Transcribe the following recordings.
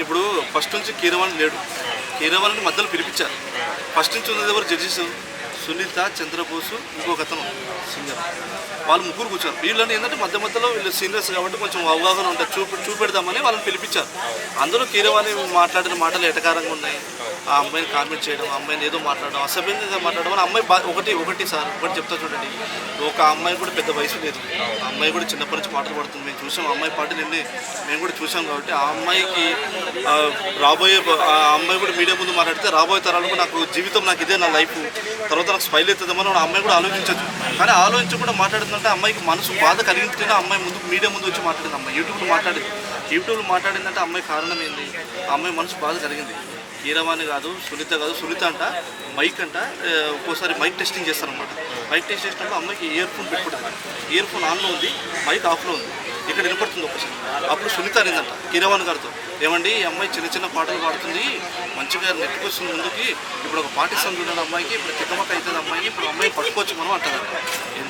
ఇప్పుడు ఫస్ట్ నుంచి కీరవాణి లేడు. కీరవాణిని మధ్యలో పిలిపించారు. ఫస్ట్ నుంచి ఉన్నది ఎవరు? జడ్జెస్. సునీత చంద్రబోసు ఇంకొక అతను సింగర్ వాళ్ళు ముగ్గురు కూర్చోరు. వీళ్ళని ఏంటంటే మధ్య మధ్యలో వీళ్ళు సీనియర్స్ కాబట్టి కొంచెం అవగాహన ఉంటుంది చూపు చూపెడదామని వాళ్ళని పిలిపించారు. అందరూ కీరవాణి మాట్లాడిన మాటలు ఎటకారంగా ఉన్నాయి. ఆ అమ్మాయిని కామెంట్ చేయడం ఆ అమ్మాయిని ఏదో మాట్లాడడం అసభ్యంగా మాట్లాడడం అని అమ్మాయి ఒకటి ఒకటి సార్ ఒకటి చెప్తా చూడండి. ఒక అమ్మాయి కూడా పెద్ద వయసు లేదు. ఆ అమ్మాయి కూడా చిన్నప్పటి నుంచి పాటలు పడుతుంది. మేము చూసాం అమ్మాయి పాటలు ఎన్ని మేము కూడా చూసాం కాబట్టి ఆ అమ్మాయికి రాబోయే ఆ అమ్మాయి కూడా మీడియా ముందు మాట్లాడితే రాబోయే తరాలకు నాకు జీవితం నాకు ఇదే నా లైఫ్ తర్వాత నాకు స్మైల్ అవుతుందేమో అమ్మాయి కూడా ఆలోచించదు కానీ ఆలోచించకుండా మాట్లాడుతుందంటే అమ్మాయికి మనసు బాధ కలిగించుకుని అమ్మాయి ముందు మీడియా ముందు వచ్చి మాట్లాడింది అమ్మాయి. యూట్యూబ్లో మాట్లాడింది. యూట్యూబ్లో మాట్లాడిందంటే అమ్మాయి కారణం ఏంది? ఆ అమ్మాయి మనసు బాధ కలిగింది. కీరవాణి కాదు సునీత కాదు సునీత అంట మైక్ అంట ఒక్కోసారి మైక్ టెస్టింగ్ చేస్తారనమాట మైక్ టెస్ట్ చేసినప్పుడు అమ్మాయికి ఇయర్ ఫోన్ పెట్టుకుంటారు ఇయర్ ఫోన్ ఆన్లో ఉంది మైక్ ఆఫ్లో ఉంది. ఇక్కడ నిలబడుతుంది ఒకసారి అప్పుడు సునీత అనిందంట కీరవాణి గారితో ఏమండి ఈ అమ్మాయి చిన్న చిన్న పాటలు పాడుతుంది మంచిగా నెట్టుకొస్తుంది ముందుకి ఇప్పుడు ఒక పాటిస్తాం చూడండి అమ్మాయికి ఇప్పుడు తిక్కమక్క అవుతుంది అమ్మాయిని ఇప్పుడు అమ్మాయి పట్టుకోవచ్చు మనం అంటారు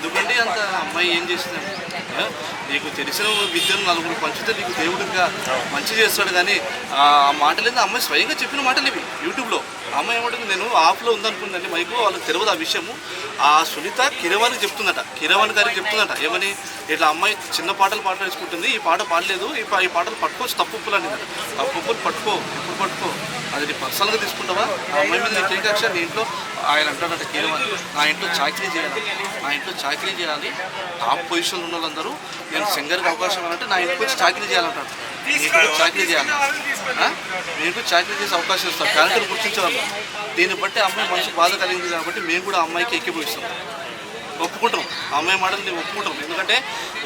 ఎందుకండి అంత అమ్మాయి ఏం చేసిందండి నీకు తెలిసిన విద్యను నలుగురు పంచితే నీకు దేవుడిగా మంచి చేస్తాడు కానీ ఆ మాటలు అమ్మాయి స్వయంగా చెప్పిన మాటలు ఇవి యూట్యూబ్లో. అమ్మాయి ఏమంటుంది? నేను ఆఫ్లో ఉందనుకుందండి మైకు వాళ్ళకి తెలియదు ఆ విషయము. ఆ సునీత కిరవాణికి చెప్తుందట కిరవాణి గారికి చెప్తుందట ఏమని? ఇట్లా అమ్మాయి చిన్న పాటలు పాటలేసుకుంటుంది ఈ పాట పాడలేదు ఈ ఈ పాటలు పట్టుకోవచ్చు తప్పులు అని తప్పులు పట్టుకో ఎప్పుడు పట్టుకో. అది నీ పర్సనల్గా తీసుకుంటావా? ఆ అమ్మాయి మీద నీకు ఏ కక్ష నీ ఇంట్లో ఆయన అంటాడట కీరవాణి నా ఇంట్లో చాకరీ చేయాలి. నా ఇంట్లో చాకరీ చేయాలి. టాప్ పొజిషన్లో ఉన్న వాళ్ళందరూ నేను సింగర్కి అవకాశం అంటే నా ఇంటికి వచ్చి చాకరీ చేయాలంటాడు నీకు చాకరీ చేయాలి? మీకు చాకరీ చేసే అవకాశం ఇస్తాం టాలెంట్ని గుర్తించేవాళ్ళు దీన్ని బట్టి అమ్మాయి మనసు బాధ కలిగింది కాబట్టి మేము కూడా అమ్మాయికి ఎక్కిపోయిస్తాం ఒప్పుకుంటాం. అమ్మాయి మాటలు నేను ఒప్పుకుంటాం. ఎందుకంటే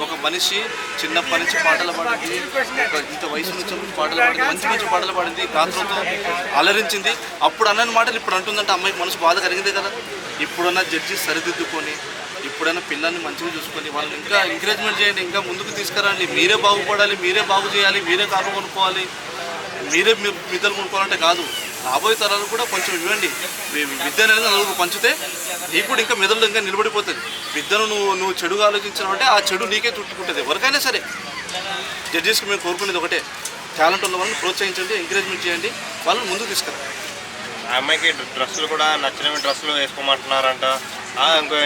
ఒక మనిషి చిన్నప్పటి నుంచి పాటలు పాడింది ఒక ఇంత వయసు నుంచి పాటలు పాడింది మంచి మంచి పాటలు పాడింది గాత్రంతో అలరించింది. అప్పుడు అన్నని మాటలు ఇప్పుడు అంటుందంటే అమ్మాయికి మనసు బాధ కలిగిందే కదా. ఇప్పుడున్న జడ్జి సరిదిద్దుకొని ఇప్పుడైనా పిల్లల్ని మంచిగా చూసుకొని వాళ్ళని ఇంకా ఎంకరేజ్మెంట్ చేయండి ఇంకా ముందుకు తీసుకురండి. మీరే బాగుపడాలి మీరే బాగు చేయాలి మీరే కారు కొనుక్కోవాలి. మీరే మిద్దలు కొనుక్కోవాలంటే కాదు. రాబోయే తరాలు కూడా కొంచెం ఇవ్వండి. విద్య అనేది నలుగురు పంచితే నీకు కూడా ఇంకా మెదడులో ఇంకా నిలబడిపోతుంది. విద్యను నువ్వు నువ్వు చెడుగా ఆలోచించినావంటే ఆ చెడు నీకే చుట్టుకుంటుంది. ఎవరికైనా సరే జడ్జెస్కి మేము కోరుకునేది ఒకటే. టాలెంట్ ఉన్న వాళ్ళని ప్రోత్సహించండి ఎంకరేజ్మెంట్ చేయండి వాళ్ళని ముందుకు తీసుకురా ఆ అమ్మాయికి డ్రెస్సులు కూడా నచ్చిన డ్రెస్సులు వేసుకోమంటున్నారంట. ఇంకో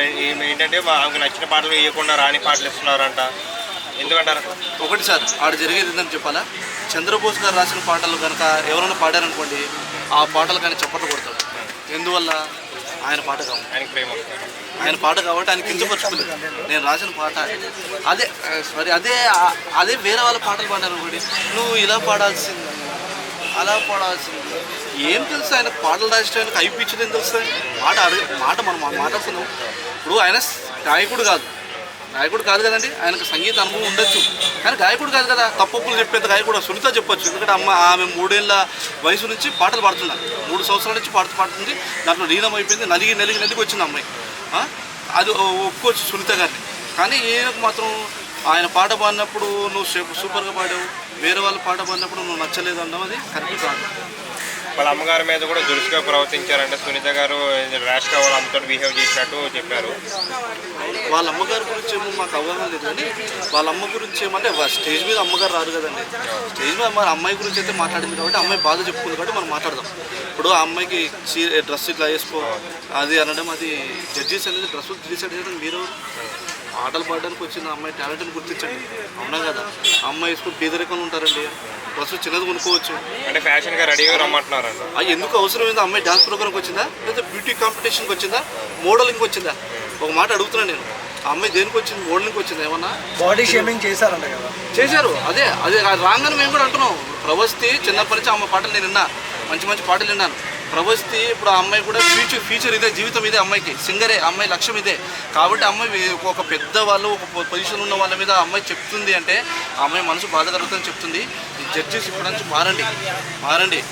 ఏంటంటే ఆమెకు నచ్చిన పాటలు వేయకుండా రాని పాటలు ఇస్తున్నారంట. ఎందుకంటారు? ఒకటి సార్ ఆడ జరిగేది ఏంటని చెప్పాలా? చంద్రబోస్ గారు రాసిన పాటలు కనుక ఎవరైనా పాడారనుకోండి ఆ పాటలు కానీ చప్పట్లు కొడతాడు ఎందువల్ల? ఆయన పాట కావు ఆయనకి ప్రేమ. ఆయన పాట కాబట్టి ఆయన కించపరచుకోలేదు నేను రాసిన పాట అదే సారీ అదే అదే వేరే వాళ్ళ పాటలు పాడారు అనుకోండి నువ్వు ఇలా పాడాల్సింది అలా పాడాల్సింది. ఏం తెలుసు ఆయన పాటలు అయిపించడం ఏం తెలుస్తుంది మాట అడగ మాట మనం మాట్లాడుతున్నాం ఇప్పుడు ఆయన గాయకుడు కాదు. గాయకుడు కాదు కదండి. ఆయనకు సంగీత అనుభవం ఉండొచ్చు. కానీ గాయకుడు కాదు కదా. తప్పులు చెప్పేంత గాయకుడు సునీత చెప్పొచ్చు. ఎందుకంటే అమ్మ ఆమె మూడేళ్ళ వయసు నుంచి పాటలు పాడుతున్నారు. మూడు సంవత్సరాల నుంచి పాట పాడుతుంది. దాంట్లో లీనం అయిపోయింది నలిగి నలిగి నలిగి వచ్చింది అమ్మాయి. అది ఒప్పుకోవచ్చు సునీత గారిని. కానీ ఈయనకు మాత్రం ఆయన పాట పాడినప్పుడు నువ్వు సూపర్గా పాడావు. వేరే వాళ్ళ పాట పాడినప్పుడు నువ్వు నచ్చలేదు అన్నావు. అది కరెక్ట్ కాదు. వాళ్ళ అమ్మగారి మీద కూడా దురుసుగా ప్రవర్తించారంటే. సునీత గారు ర్యాష్గా వాళ్ళ అమ్మతో బిహేవ్ చేసినట్టు చెప్పారు. వాళ్ళ అమ్మగారి గురించి ఏమో మాకు అవగాహన లేదు కానీ వాళ్ళ అమ్మ గురించి ఏమంటే స్టేజ్ మీద అమ్మగారు రారు కదండి. స్టేజ్ మీద మన అమ్మాయి గురించి అయితే మాట్లాడింది కాబట్టి అమ్మాయి బాధ చెప్పుకుంది కాబట్టి మనం మాట్లాడదాం. ఇప్పుడు ఆ అమ్మాయికి డ్రెస్ ఇట్లా వేసుకో అది అనడం అది జడ్జెస్ అనేది డ్రెస్ డిసైడ్ చేయడం మీరు ఆటలు పాడడానికి వచ్చిన అమ్మాయి టాలెంట్ని గుర్తించండి. అవునా కదా? అమ్మాయి వేసుకుని పేదరికంలో ఉంటారండి. డ్రెస్ చిన్నది కొనుక్కోవచ్చు. అంటే ఫ్యాషన్గా రెడీగా రమ్మంటున్నారంట. ఆ ఎందుకు అవసరమైంది? అమ్మాయి డాన్స్ ప్రోగ్రామ్కి వచ్చిందా? లేదా బ్యూటీ కాంపిటీషన్కి వచ్చిందా? మోడలింగ్కి వచ్చిందా? ఒక మాట అడుగుతున్నాను నేను. ఆ అమ్మాయి దేనికి వచ్చింది? మోడలింగ్కి వచ్చిందా? ఏమన్నా? బాడీ షేమింగ్ చేశారంట కదా. చేశారు. అదే అదే అది రాగానే మేము కూడా అంటున్నాం. ప్రవస్తి చిన్నప్పటి నుంచి అమ్మ పాటలు నేను విన్నా. మంచి మంచి పాటలు విన్నాను. ప్రభుత్వ ఇప్పుడు ఆ అమ్మాయి కూడా ఫ్యూచర్ ఫ్యూచర్ ఇదే జీవితం ఇదే అమ్మాయికి. సింగరే అమ్మాయి లక్ష్యం ఇదే. కాబట్టి అమ్మాయి ఒక పెద్ద వాళ్ళు ఒక పొజిషన్ ఉన్న వాళ్ళ మీద ఆ అమ్మాయి చెప్తుంది అంటే ఆ అమ్మాయి మనసు బాధ కలుగుతుందని చెప్తుంది. జడ్జెస్ ఇప్పటి నుంచి మారండి. మారండి.